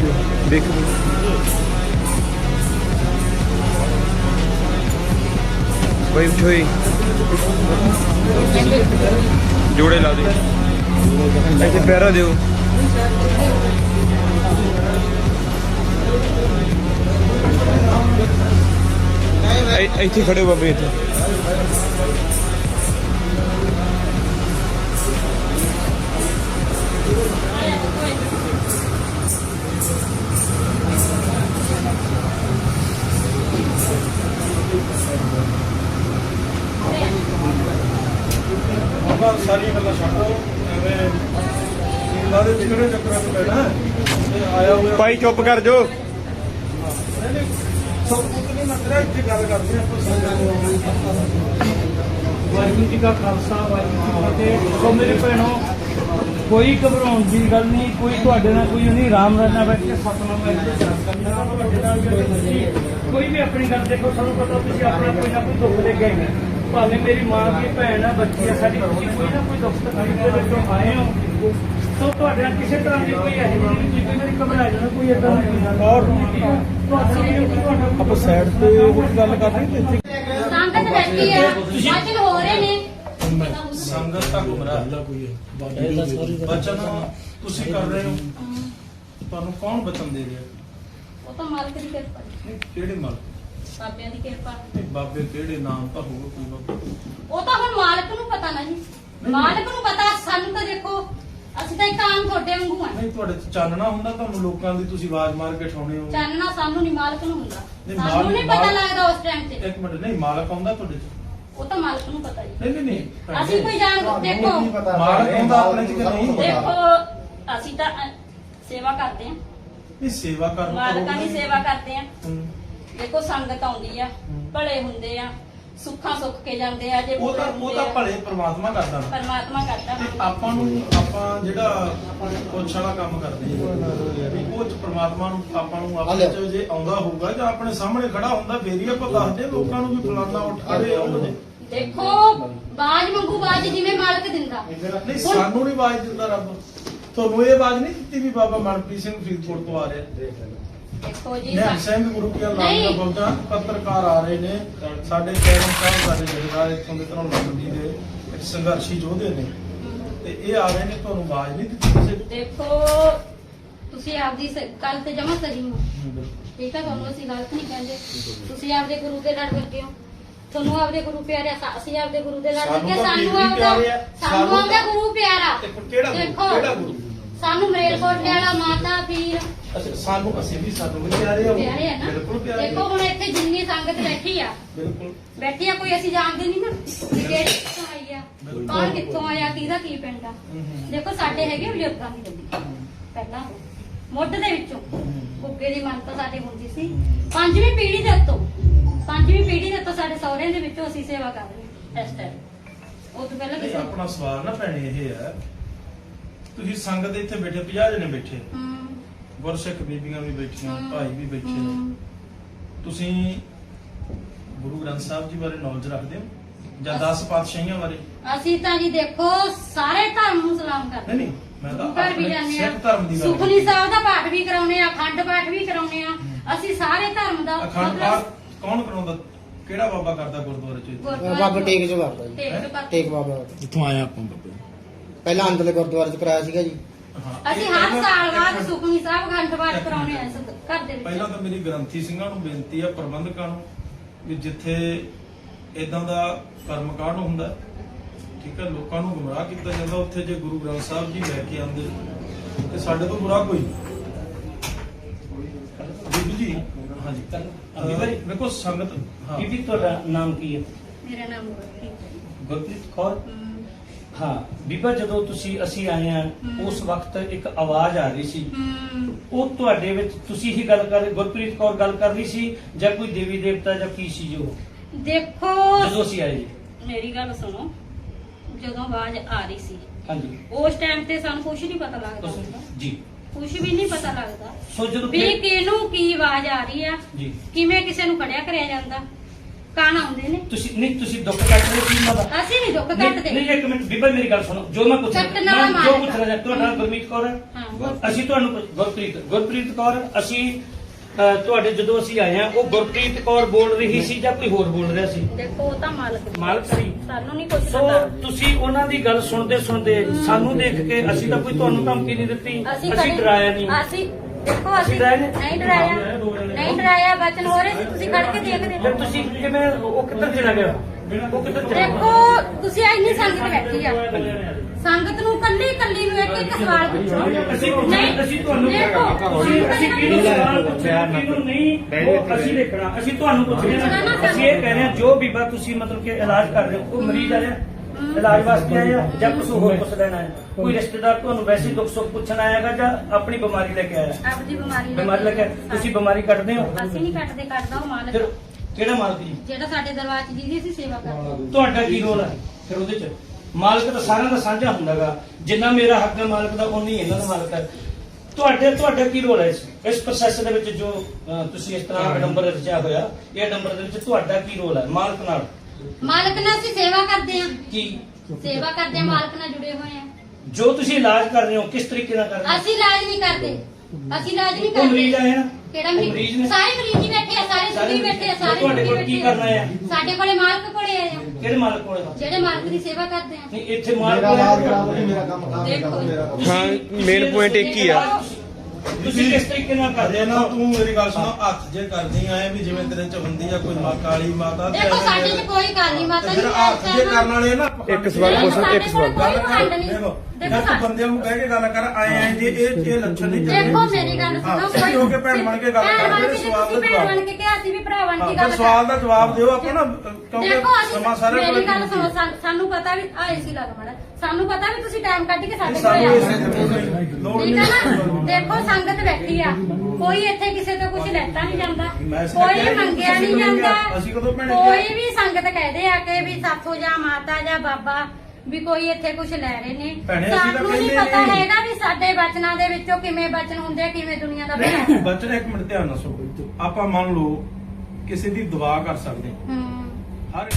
ਦੇਖੋ ਦੇਖੋ ਕੋਈ ਛੋਈ ਜੋੜੇ ਲਾ ਦੇ। ਇੱਥੇ ਪੈਰਾ ਦਿਓ। ਇੱਥੇ ਖੜੇ ਹੋ ਬਾਬੇ ਇੱਥੇ। ਇਹਨਾਂ ਦੇ ਵਿਗੜੇ ਚੱਕਰਾਂ 'ਚ ਪੈਣਾ ਤੇ ਆਇਆ ਹੋਇਆ ਭਾਈ ਚੁੱਪ ਕਰ ਜੋ ਸਭ ਕੁਝ ਨਹੀਂ ਮਤਲਬ ਇੱਥੇ ਗੱਲ ਕਰਦੇ ਆਪਾਂ ਸੰਗਤ ਵਾਹਿਗੁਰੂ ਜੀ ਕਾ ਖਾਲਸਾ ਵਾਹਿਗੁਰੂ ਜੀ ਕੀ ਫਤਿਹ। ਸੋ ਮੇਰੇ ਭੈਣੋ ਕੋਈ ਘਬਰਾਉਣ ਦੀ ਗੱਲ ਨਹੀਂ ਕੋਈ ਤੁਹਾਡੇ ਨਾਲ ਕੋਈ ਨਹੀਂ ਰਾਮ ਰਾਜ ਬੈਠ ਕੇ ਸਤਨਾਮ ਕਰਨਾ ਨਾਲ ਤੁਸੀਂ ਕੋਈ ਵੀ ਆਪਣੀ ਗੱਲ ਦੇਖੋ ਸਾਨੂੰ ਪਤਾ ਤੁਸੀਂ ਆਪਣਾ ਕੋਈ ਨਾ ਕੋਈ ਦੁੱਖ ਲੈ ਕੇ ਆਏ ਹੋ। ਭਾਵੇਂ ਮੇਰੀ ਮਾਂ ਦੀ ਭੈਣ ਆ ਬੱਚੀ ਆ ਸਾਡੀ ਤੁਸੀਂ ਕੋਈ ਨਾ ਕੋਈ ਦੁੱਖ ਤਕਲੀਫ ਦੇ ਵਿੱਚੋਂ ਆਏ ਹੋ। ਸੋ ਤੁਹਾਡੇ ਨਾਲ ਕਿਸੇ ਤਰ੍ਹਾਂ ਦੀ ਕੋਈ ਇਹੋ ਜਿਹੀ ਨਹੀਂ ਕੋਈ ਮੇਰੀ ਘਬਰਾ ਜਾਣਾ ਕੋਈ ਏਦਾਂ ਦੀ ਗੱਲ ਔਰ ਤੁਹਾਡਾ ਆਪਾਂ ਸਾਈਡ ਤੇ ਉਹ ਗੱਲ ਕਰ ਰਹੇ ਤੇ ਇੱਥੇ ਸੰਗਤ ਬੈਠੀ ਆ ਵਾਚਨ ਹੋ ਰਹੇ ਨੇ। ਸੰਗਤ ਦਾ ਗੁੰਮਰਾਹ ਬਚਨ ਤੁਸੀਂ ਕਰ ਰਹੇ ਹੋ। ਤੁਹਾਨੂੰ ਕੌਣ ਬਚਨ ਦੇ ਰਿਹਾ? ਉਹ ਤਾਂ ਮਾਲਕ ਦੀ ਕਿਰਪਾ ਕਿਹੜੇ ਬਾਬਿਆਂ ਦੀ ਬਾਬੇ ਕਿਹੜੇ ਨਾਮ ਤਾਂ ਕੋਈ ਬਾਬਾ? ਉਹ ਤਾਂ ਹੁਣ ਮਾਲਕ ਨੂੰ ਪਤਾ ਨਾ ਜੀ ਮਾਲਕ ਤਾਂ ਇੱਕ ਆਮ ਤੁਹਾਡੇ ਵਾਂਗੂ ਆ। ਨਹੀਂ ਤੁਹਾਡੇ ਚ ਚਾਨਣਾ ਹੁੰਦਾ ਤੁਹਾਨੂੰ ਲੋਕਾਂ ਦੀ ਤੁਸੀਂ ਆਵਾਜ਼ ਮਾਰ ਕੇ ਠਾਉਣੇ ਹੋ। ਚਾਨਣਾ ਸਾਨੂੰ ਨਹੀਂ ਮਾਲਕ ਨੂੰ ਹੁੰਦਾ। ਨਹੀਂ, ਸਾਨੂੰ ਮਾਲਕ- ਨਹੀਂ ਪਤਾ ਮਾਲਕ- ਲੱਗਦਾ ਉਸ ਟਾਈਮ ਤੇ। ਇੱਕ ਮਿੰਟ ਨਹੀਂ ਮਾਲਕ ਆਉਂਦਾ ਤੁਹਾਡੇ ਚ? ਉਹ ਤਾਂ ਮਾਲਕ ਨੂੰ ਪਤਾ ਜੀ ਨਹੀਂ ਨਹੀਂ ਨਹੀਂ ਅਸੀਂ ਕੋਈ ਜਾਣ ਦੇਖੋ। ਮਾਲਕ ਆਉਂਦਾ ਆਪਣੇ ਚ ਕਿ ਨਹੀਂ? ਦੇਖੋ ਅਸੀਂ ਤਾਂ ਅ, ਸੇਵਾ ਕਰਦੇ ਆ ਨਹੀਂ ਸੇਵਾ ਕਰਨ ਮਾਲਕਾਂ ਦੀ ਸੇਵਾ ਕਰਦੇ ਆ ਹੂੰ। ਦੇਖੋ ਸੰਗਤ ਆਉਂਦੀ ਆ ਹੂੰ। ਭਲੇ ਹੁੰਦੇ ਆ। ਸੁੱਖਾਂ ਸੁੱਖ ਕੇ ਜਾਂਦੇ ਆ ਜੇ ਉਹ ਤਾਂ ਉਹ ਤਾਂ ਭਲੇ ਪ੍ਰਮਾਤਮਾ ਕਰਦਾ ਨਾ। ਪਰਮਾਤਮਾ ਕਰਦਾ ਤੇ ਆਪਾਂ ਨੂੰ ਆਪਾਂ ਜਿਹੜਾ ਪੁੱਛ ਵਾਲਾ ਕੰਮ ਕਰਦੇ ਹਾਂ ਵੀ ਉਹ ਚ ਪ੍ਰਮਾਤਮਾ ਨੂੰ ਆਪਾਂ ਨੂੰ ਆਪਣੇ ਚ ਜੇ ਆਉਂਦਾ ਹੋਊਗਾ ਜਾਂ ਆਪਣੇ ਸਾਹਮਣੇ ਖੜਾ ਹੁੰਦਾ ਫੇਰ ਹੀ ਆਪਾਂ ਦੱਸਦੇ ਹਾਂ ਲੋਕਾਂ ਨੂੰ ਵੀ ਫਲਾਣਾ ਉੱਠ ਖੜੇ ਆਉਂਦੇ ਦੇਖੋ ਬਾਜ ਮੰਗੂ ਬਾਜ ਜਿਵੇਂ ਮਾਲਕ ਦਿੰਦਾ। ਨਹੀਂ ਸਾਨੂੰ ਨਹੀਂ ਆਵਾਜ਼ ਦਿੰਦਾ ਰੱਬ। ਤੁਹਾਨੂੰ ਇਹ ਆਵਾਜ਼ ਨਹੀਂ ਦਿੱਤੀ ਵੀ ਬਾਬਾ ਮਨਪ੍ਰੀਤ ਸਿੰਘ ਫਰੀਦਕੋਟ ਤੋਂ ਆ ਰਿਹਾ। ਦੇਖੋ ਜੀ ਨਿਹੰਗ ਸਾ- ਸਿੰਘ ਗੁਰੂ ਦਾ ਨਹੀਂ। ਬੋਲਦਾ ਪੱਤਰਕਾਰ ਆ ਰਹੇ ਨੇ। ਸਾਡੇ ਕੈਰਮ ਸਾਹਿਬ ਸਾਡੇ ਜਥੇਦਾਰ ਇੱਥੋਂ ਦੇ ਧਰਮ ਮੰਡੀ ਦੇ ਇੱਕ ਸੰਘਰਸ਼ੀ ਯੋਧੇ ਨੇ। ਤੇ ਇਹ ਆ ਰਹੇ ਨੇ ਤੁਹਾਨੂੰ ਆਵਾਜ਼ ਨਹੀਂ ਦਿੱਤੀ ਕਿਸੇ ਦੇਖੋ ਤੁਸੀਂ ਆਪਦੀ ਕੱਲ ਤੇ ਜਮਾ ਸਹੀ ਹੋ। ਨੇ? ਠੀਕ ਹੈ ਤੁਹਾਨੂੰ ਅਸੀਂ ਗਲਤ ਨਹੀਂ ਕਹਿੰਦੇ। ਤੁਸੀਂ ਆਪਦੇ ਗੁਰੂ ਦੇ ਲੜ ਲੱਗੇ ਹੋ। ਤੁਹਾਨੂੰ ਆਪਦੇ ਗੁਰੂ ਪਿਆਰੇ ਆ, ਅਸੀਂ ਆਪਦੇ ਗੁਰੂ ਦੇ ਲੜ ਸਾਨੂੰ ਲੱਗੇ ਤਾਂ ਸਾਨੂੰ ਪੀਰ ਵੀ ਆਪਦਾ ਪਿਆਰੇ ਆ, ਸਾਨੂੰ ਸਾਨੂੰ ਆਪਦਾ ਗੁਰੂ ਪਿਆਰਾ। ਤੇ ਕਿਹੜਾ ਗੁਰੂ? ਦੇਖੋ, ਕਿਹੜਾ ਗੁਰੂ? ਸਾਨੂੰ ਮਰੇਲਕੋਟੇ ਵਾਲਾ ਮਾਤਾ ਪੀਰ ਅੱਛਾ ਸਾਨੂੰ ਅਸੀਂ ਵੀ ਸਾਨੂੰ ਵੀ ਪਿਆਰੇ ਆ ਉਹ। ਪਿਆਰੇ ਆ ਨਾ? ਬਿਲਕੁਲ ਪਿਆਰੇ ਦੇਖੋ ਹੁਣ ਇੱਥੇ ਜਿੰਨੀ ਸੰਗਤ ਬੈਠੀ ਆ। ਬਿਲਕੁਲ। ਬੈਠੀ ਆ ਕੋਈ ਅਸੀਂ ਜਾਣਦੇ ਨਹੀਂ ਨਾ। ਵੀ ਕਿਹੜੀ ਕਿੱਥੋਂ ਆਈ ਆ ਕੌਣ ਕਿੱਥੋਂ ਆਇਆ ਕਿਹਦਾ ਕੀ ਪਿੰਡ ਆ। ਹਮ। ਦੇਖੋ ਸਾਡੇ ਹੈਗੇ ਬਜ਼ੁਰਗਾਂ ਦੀ ਗੱਡੀ। ਪਹਿਲਾਂ ਮੁੱਢ ਦੇ ਵਿੱਚੋਂ। ਗੁੱਗੇ ਦੀ ਮੰਨਤਾ ਸਾਡੇ ਹੁੰਦੀ ਸੀ। ਪੰਜਵੀਂ ਪੀੜ੍ਹੀ ਦੇ ਉੱਤੋਂ। ਪੰਜਵੀਂ ਪੀੜ੍ਹੀ ਦੇ ਉੱਤੋਂ ਸਾਡੇ ਸਹੁਰਿਆਂ ਦੇ ਵਿੱਚੋਂ ਅਸੀਂ ਸੇਵਾ ਕਰ ਰਹੇ ਹਾਂ ਇਸ ਟਾਈਮ ਉਹ ਤੋਂ ਪਹਿਲਾਂ ਨਹੀਂ ਕਿਸੇ ਆਪਣਾ ਸਵਾਲ ਨਾ ਭੈਣੇ ਇਹ ਹੈ। ਤੁਸੀਂ ਸੰਗਤ ਦੇ ਇੱਥੇ ਬੈਠੇ 50 ਜਣੇ ਬੈਠੇ। ਹਮ, ਗੁਰਸਿੱਖ ਬੀਬੀਆਂ ਵੀ ਬੈਠੀਆਂ ਭਾਈ ਵੀ ਬੈਠੇ ਨੇ। ਤੁਸੀਂ ਗੁਰੂ ਗ੍ਰੰਥ ਸਾਹਿਬ ਜੀ ਬਾਰੇ ਨੌਲੇਜ ਰੱਖਦੇ ਹੋ? ਜਾਂ 10 ਪਾਤਸ਼ਾਹੀਆਂ ਬਾਰੇ? ਅਸੀਂ ਤਾਂ ਜੀ ਦੇਖੋ ਸਾਰੇ ਧਰਮ ਨੂੰ ਸਲਾਮ ਕਰਦੇ ਨਹੀਂ ਨਹੀਂ ਮੈਂ ਤਾਂ ਗੁਰੂ ਘਰ ਵੀ ਆਪਣੇ ਜਾਂਦੇ ਆ ਸਿੱਖ ਧਰਮ ਦੀ ਗੱਲ ਸੁਖਨੀ ਸਾਹਿਬ ਦਾ ਪਾਠ ਵੀ ਕਰਾਉਨੇ ਆ ਅਖੰਡ ਪਾਠ ਵੀ ਕਰਾਉਨੇ ਆ ਅਸੀਂ ਸਾਰੇ ਧਰਮ ਦਾ ਅਖੰਡ ਪਾਠ ਕੌਣ ਕਰਾਉਂਦਾ? ਕਿਹੜਾ ਬਾਬਾ ਕਰਦਾ ਗੁਰਦੁਆਰੇ ਚ? ਇੱਥੇ? ਗੁਰਦੁਆਰਾ ਬਾਬਾ ਟੇਕ ਜੋ ਕਰਦਾ ਜੀ। ਟੇਕ ਚ ਕਰ- ਟੇਕ ਬਾਬਾ। ਜਿੱਥੋਂ ਆਇਆ ਆਪਾਂ ਬਾਬੇ ਪਹਿਲਾਂ ਅੰਦਰਲੇ ਗੁਰਦੁਆਰੇ ਚ ਕਰਾਇਆ ਸੀਗਾ ਜੀ। ਹਾਂ, ਅਸੀਂ ਹਰ ਸਾਲ ਬਾਅਦ ਸੁਖਨੀ ਸਾਹਿਬ ਅਖੰਡ ਪਾਠ ਇੱਕ ਕਰਾਉਨੇ ਆ। ਇਸ ਘਰ ਦੇ ਪਹਿਲਾਂ ਤਾਂ ਮੇਰੀ ਗ੍ਰੰਥੀ ਸਿੰਘਾਂ ਨੂੰ ਬੇਨਤੀ ਆ ਪ੍ਰਬੰਧਕਾਂ ਨੂੰ ਵੀ ਜਿੱਥੇ ਇਦਾਂ ਦਾ ਕਰਮਕਾਂਡ ਹੁੰਦਾ ਠੀਕ ਹੈ ਲੋਕਾਂ ਨੂੰ ਗੁੰਮਰਾਹ ਕੀਤਾ ਜਾਂਦਾ ਉੱਥੇ ਜੇ ਗੁਰੂ ਗ੍ਰੰਥ ਸਾਹਿਬ ਜੀ ਲੈ ਕੇ ਆਉਂਦੇ ਤੇ ਸਾਡੇ ਤੋਂ ਬੁਰਾ ਕੋਈ ਬੀਬੀ ਜੀ ਹਾਂਜੀ। ਅਭੀ ਭਾਈ। ਦੇਖੋ ਸੰਗਤ ਹਾਂ। ਬੀਬੀ ਤੁਹਾਡਾ ਨਾਮ ਕੀ ਹੈ? ਮੇਰਾ ਨਾਮ ਗੁਰਪ੍ਰੀਤ ਹੈ। ਗੁਰਪ੍ਰੀਤ ਕੌਰ? ਹਾਂ ਬੀਬਾ ਜਦੋਂ ਤੁਸੀਂ ਅਸੀਂ ਆਏ ਆ। ਉਸ ਵਕਤ ਇੱਕ ਆਵਾਜ਼ ਆ ਰਹੀ ਸੀ। ਉਹ ਤੁਹਾਡੇ ਵਿੱਚ ਤੁਸੀਂ ਹੀ ਗੱਲ ਕਰ ਗੁਰਪ੍ਰੀਤ ਕੌਰ ਗੱਲ ਕਰ ਰਹੀ ਸੀ ਜਾਂ ਕੋਈ ਦੇਵੀ ਦੇਵਤਾ ਜਾਂ ਕੀ ਸੀ ਜੋ? ਦੇਖੋ ਜਦੋਂ ਅਸੀਂ ਆਏ ਜੀ। ਮੇਰੀ ਗੱਲ ਸੁਣੋ ਜਦੋਂ ਆਵਾਜ਼ ਆ ਰਹੀ ਸੀ। ਹਾਂਜੀ। ਉਸ ਟਾਈਮ ਤੇ ਸਾਨੂੰ ਕੁਝ ਨਹੀਂ ਪਤਾ ਲੱਗਦਾ ਤੁਸੀਂ ਜੀ। ਕੁਝ ਵੀ ਨਹੀਂ ਪਤਾ ਲੱਗਦਾ। ਸੋ ਜਦੋਂ ਵੀ ਫਿਰ- ਕਿਹਨੂੰ ਕੀ ਆਵਾਜ਼ ਆ ਰਹੀ ਆ ਜੀ। ਕਿਵੇਂ ਕਿਸੇ ਨੂੰ ਖੜਿਆ ਕਰਿਆ ਜਾਂਦਾ। ਕਾਣ ਆਉਂਦੇ ਨੇ। ਤੁਸੀਂ ਨਹੀਂ ਤੁਸੀਂ ਦੁੱਖ ਕੱਟ ਰਹੇ ਸੀ ਉਹਨਾਂ ਦਾ ਅਸੀਂ ਨਹੀਂ ਦੁੱਖ ਨਹੀਂ ਕੱਟਦੇ। ਨਹੀਂ, ਇੱਕ ਮਿੰਟ ਬੀਬਾ ਮੇਰੀ ਗੱਲ ਸੁਣੋ। ਜੋ ਮੈਂ ਪੁੱਛ ਕੱਟਣ ਵਾਲਾ ਮੈਂ ਜੋ ਮਾਲਕ। ਪੁੱਛ ਰਿਹਾ ਤੁਹਾਡਾ ਗੁਰਮੀਤ ਕੌਰ ਹੈ? ਹਾਂ ਗੁਰ- ਅਸੀਂ ਤੁਹਾਨੂੰ ਪੁੱਛ- ਗੁਰਪ੍ਰੀਤ ਗੁਰਪ੍ਰੀਤ ਕੌਰ ਅਸੀਂ ਅਹ, ਤੁਹਾਡੇ ਜਦੋਂ ਅਸੀਂ ਆਏ ਆ ਉਹ ਗੁਰਪ੍ਰੀਤ ਕੌਰ ਬੋਲ ਰਹੀ ਸੀ ਜਾਂ ਕੋਈ ਹੋਰ ਬੋਲ ਰਿਹਾ ਸੀ? ਦੇਖੋ ਉਹ ਤਾਂ ਮਾਲਕ ਦੀ ਮਾਲਕ ਸੀ। ਸਾਨੂੰ ਨਹੀਂ ਕੁਝ ਸੋ ਪਤਾ। ਤੁਸੀਂ ਉਹਨਾਂ ਦੀ ਗੱਲ ਸੁਣਦੇ ਸੁਣਦੇ ਸਾਨੂੰ ਦੇਖ ਕੇ ਅਸੀਂ ਤਾਂ ਕੋਈ ਤੁਹਾਨੂੰ ਧਮਕੀ ਨਹੀਂ ਦਿੱਤੀ। ਅਸੀਂ ਕਦੇ- ਡਰਾਇਆ ਨਹੀਂ। ਅਸੀਂ ਦੇਖੋ ਅਸੀਂ ਡਰਾਏ ਨੇ? ਨਹੀਂ ਡਰਾਇਆ। ਨਹੀਂ ਡਰਾਇਆ ਬਚਨ ਹੋ ਰਹੇ ਸੀ ਤੁਸੀਂ ਖੜ ਕੇ ਦੇਖਦੇ ਫਿਰ ਤੁਸੀਂ ਕਿਵੇਂ ਉਹ ਕਿੱਧਰ ਚਲਾ ਗਿਆ? ਉਹ ਕਿੱਧਰ ਚਲਾ ਦੇਖੋ ਤੁਸੀਂ ਇੰਨੀ ਸੰਗਤ ਬੈਠੀ ਆ। ਸੰਗਤ ਨੂੰ ਕੱਲੀ ਕੱਲੀ ਨੂੰ ਇੱਕ ਇੱਕ ਸਵਾਲ ਪੁੱਛੋ। ਅਸੀਂ ਨਹੀਂ ਅਸੀਂ ਤੁਹਾਨੂੰ ਦੇਖੋ ਅਸੀਂ ਅਸੀਂ ਕਿਹਨੂੰ ਸਵਾਲ ਪੁੱਛਿਆ? ਕਿਹਨੂੰ ਨਹੀਂ ਉਹ ਅਸੀਂ ਦੇਖਣਾ ਅਸੀਂ ਤੁਹਾਨੂੰ ਪੁੱਛਦੇ ਹਾਂ ਅਸੀਂ ਇਹ ਕਹਿ ਰਹੇ ਹਾਂ ਜੋ ਬੀਬਾ ਤੁਸੀਂ ਮਤਲਬ ਕਿ ਇਲਾਜ ਕਰ ਰਹੇ ਹੋ ਉਹ ਮਰੀਜ਼ ਆਇਆ ਇਲਾਜ ਵਾਸਤੇ ਆਇਆ ਜਾਂ ਕੁਝ ਹੋਰ ਪੁੱਛ ਲੈਣਾ ਹੈ? ਕੋਈ ਰਿਸ਼ਤੇਦਾਰ ਤੁਹਾਨੂੰ ਵੈਸੇ ਦੁੱਖ ਸੁੱਖ ਪੁੱਛਣ ਆਏਗਾ ਜਾਂ ਆਪਣੀ ਬਿਮਾਰੀ ਲੈ ਕੇ ਆਇਆ? ਆਪਦੀ ਬਿਮਾਰੀ ਬਿਮਾਰੀ ਲੈ ਕੇ ਆਇਆ। ਤੁਸੀਂ ਬਿਮਾਰੀ ਕੱਢਦੇ ਹੋ? ਅਸੀਂ ਨਹੀਂ ਕੱਟਦੇ ਕੱਟਦਾ ਉਹ ਮਾਲਕ। ਫਿਰ ਕਿਹੜਾ ਮਾਲਕ ਜੀ? ਜਿਹੜਾ ਸਾਡੇ ਦਰਬਾਰ ਚ ਜਿਹਦੀ ਅਸੀਂ ਸੇਵਾ ਕਰਦੇ ਹਾਂ। ਤੁਹਾਡਾ ਕੀ ਰੋਲ ਹੈ? ਫਿਰ ਉਹਦੇ ਚ। ਮਾਲਕ ਤਾਂ ਸਾਰਿਆਂ ਦਾ ਸਾਂਝਾ ਹੁੰਦਾਗਾ ਜਿੰਨਾ ਮੇਰਾ ਹੱਕ ਹੈ ਮਾਲਕ ਦਾ ਉਨੀ ਇਹਨਾਂ ਦਾ ਮਾਲਕ ਹੈ। ਤੁਹਾਡੇ ਤੁਹਾਡਾ ਕੀ ਰੋਲ ਹੈ ਇਸ ਇਸ ਪ੍ਰੋਸੈਸ ਦੇ ਵਿੱਚ ਜੋ ਅਹ, ਤੁਸੀਂ ਇਸ ਤਰ੍ਹਾਂ ਅਡੰਬਰ ਰਚਿਆ ਹੋਇਆ ਇਹ ਅਡੰਬਰ ਦੇ ਵਿੱਚ ਤੁਹਾਡਾ ਕੀ ਰੋਲ ਹੈ? ਮਾਲਕ ਨਾਲ। ਮਾਲਕ ਨਾਲ ਅਸੀਂ ਸੇਵਾ ਕਰਦੇ ਹਾਂ। ਕੀ? ਸੇਵਾ ਕਰਦੇ ਹਾਂ ਮਾਲਕ ਨਾਲ ਜੁੜੇ ਹੋਏ ਹਾਂ। ਜੋ ਤੁਸੀਂ ਇਲਾਜ ਕਰ ਰਹੇ ਹੋ ਕਿਸ ਤਰੀਕੇ ਨਾਲ ਕਰ ਰਹੇ ਹੋ? ਅਸੀਂ ਇਲਾਜ ਨਹੀਂ ਕਰਦੇ। ਅਸੀਂ ਇਲਾਜ ਨਹੀਂ ਉਹ ਮਰੀਜ਼ ਕਰਦੇ। ਆਏ ਨਾ। ਕਿਹੜਾ ਉਹ ਮਰੀਜ਼ ਮਰੀਜ਼ ਨੇ। ਸਾਰੇ ਮਰੀਜ਼ ਹੀ ਬੈਠੇ ਆ ਸਾਰੇ ਸੁਖੀ ਬੈਠੇ ਆ ਸਾਰੇ ਤੁਹਾਡੇ ਕੋਲ ਕੀ ਆ। ਕਰਨਾ ਹੈ? ਸਾਡੇ ਕੋਲੇ ਮਾਲਕ ਕੋਲੇ ਆਏ ਆ। ਕਿਹੜੇ ਮਾਲਕ ਕੋਲ? ਜਿਹੜੇ ਮਾਲਕ ਦੀ ਸੇਵਾ ਕਰਦੇ ਆ। ਨਹੀਂ ਇੱਥੇ ਮਾਲਕ ਕੋਲ ਦੇਖੋ ਹਾਂ ਮੇਨ ਪੁਆਇੰਟ ਇੱਕ ਹੀ ਆ। ਤੁਸੀਂ ਕਿਸ ਤਰੀਕੇ ਨਾਲ ਕਰਦੇ ਹੋ? ਨਾ ਤੂੰ ਮੇਰੀ ਗੱਲ ਸੁਣੋ ਹੱਥ ਜੇ ਕਰਦੀ ਆਏ ਵੀ ਜਿਵੇਂ ਤੇਰੇ ਚ ਹੁੰਦੀ ਆ ਕੋਈ ਮਾਂ ਕਾਲੀ ਮਾਤਾ ਤੇ ਦੇਖੋ ਸਾਡੇ ਚ ਕੋਈ ਕਾਲੀ ਮਾਤਾ ਨਹੀਂ ਹੱਥ ਜੇ ਕਰਨ ਵਾਲੇ ਨਾ ਇੱਕ ਸਵਾਲ ਪੁੱਛੋ ਇੱਕ ਸਵਾਲ ਦੇਖੋ ਬੰਦਿਆਂ ਨੂੰ ਕਹਿ ਕੇ ਗੱਲ ਕਰ ਆਏ ਆਏ ਜੇ ਇਹ ਇਹ ਲੱਛਣ ਨਹੀਂ ਚੱਲਦੇ ਦੇਖੋ ਮੇਰੀ ਗੱਲ ਸੁਣੋ ਹੋ ਕੇ ਭੈਣ ਬਣ ਕੇ ਗੱਲ ਭੈਣ ਕਰ, ਬਣ ਮੇਰੇ ਕੇ ਸਵਾਲ ਦਾ ਤੁਸੀਂ ਭੈਣ ਜਵਾਬ। ਬਣ ਕੇ ਕਿਹਾ ਸੀ ਵੀ ਭਰਾ ਬਣ ਹਾਂ, ਕੇ ਫਿਰ ਗੱਲ ਸਵਾਲ ਦਾ ਜਵਾਬ ਦਿਓ ਆਪਾਂ ਨਾ ਕਿਉਂਕਿ ਦੇਖੋ ਸਮਾਂ ਅਸੀਂ ਸਾਰੇ ਮੇਰੀ ਗੱਲ ਕੋਲ ਸੁਣੋ ਸਾਨੂੰ- ਸਾਨੂੰ ਪਤਾ ਵੀ ਆਏ ਸੀ ਲੱਗ ਮੜਾ ਸਾਨੂੰ ਪਤਾ ਵੀ ਤੁਸੀਂ ਟਾਈਮ ਕੱਢ ਕੇ ਸਾਡੇ ਕੋਲ ਸਾਨੂੰ ਆਏ ਇਸ ਹੋ। ਲੋੜ ਠੀਕ ਨਹੀਂ ਹੈ ਨਾ ਦੇਖੋ ਸੰਗਤ ਬੈਠੀ ਆ। ਕੋਈ ਇੱਥੇ ਕਿਸੇ ਤੋਂ ਕੁਝ ਲੈਤਾ ਨਹੀਂ ਜਾਂਦਾ। ਮੈਂ ਕੋਈ ਕਿਹਾ ਮੰਗਿਆ ਤੁਸੀਂ ਨਹੀਂ ਕਦੋਂ ਜਾਂਦਾ। ਕਿਹਾ? ਅਸੀਂ ਕਦੋਂ ਭੈਣੇ ਕੋਈ? ਵੀ ਸੰਗਤ ਕਹਦੇ ਆ ਕਿ ਵੀ ਸਾਥੋਂ ਜਾਂ ਮਾਤਾ ਜਾਂ ਬਾਬਾ ਵੀ ਕੋਈ ਇੱਥੇ ਕੁਝ ਲੈ ਰਹੇ ਨੇ ਭੈਣੇ, ਅਸੀਂ ਤਾਂ ਸਾਨੂੰ ਨਹੀਂ ਕਹਿੰਦੇ ਪਤਾ ਨਹੀਂ। ਹੈਗਾ ਵੀ ਸਾਡੇ ਬਚਨਾਂ ਦੇ ਵਿੱਚੋਂ ਕਿਵੇਂ ਬਚਨ ਹੁੰਦੇ ਆ ਕਿਵੇਂ ਦੁਨੀਆ ਦਾ ਭਲਾ ਨਹੀਂ ਬੱਚੇ ਇੱਕ ਮਿੰਟ ਧਿਆਨ ਨਾਲ ਸੁਣੋ ਆਪਾਂ ਮੰਨ ਲਓ ਕਿਸੇ ਦੀ ਦੁਆ ਕਰ ਸਕਦੇ ਹਾਂ। ਹੂੰ ਹਰ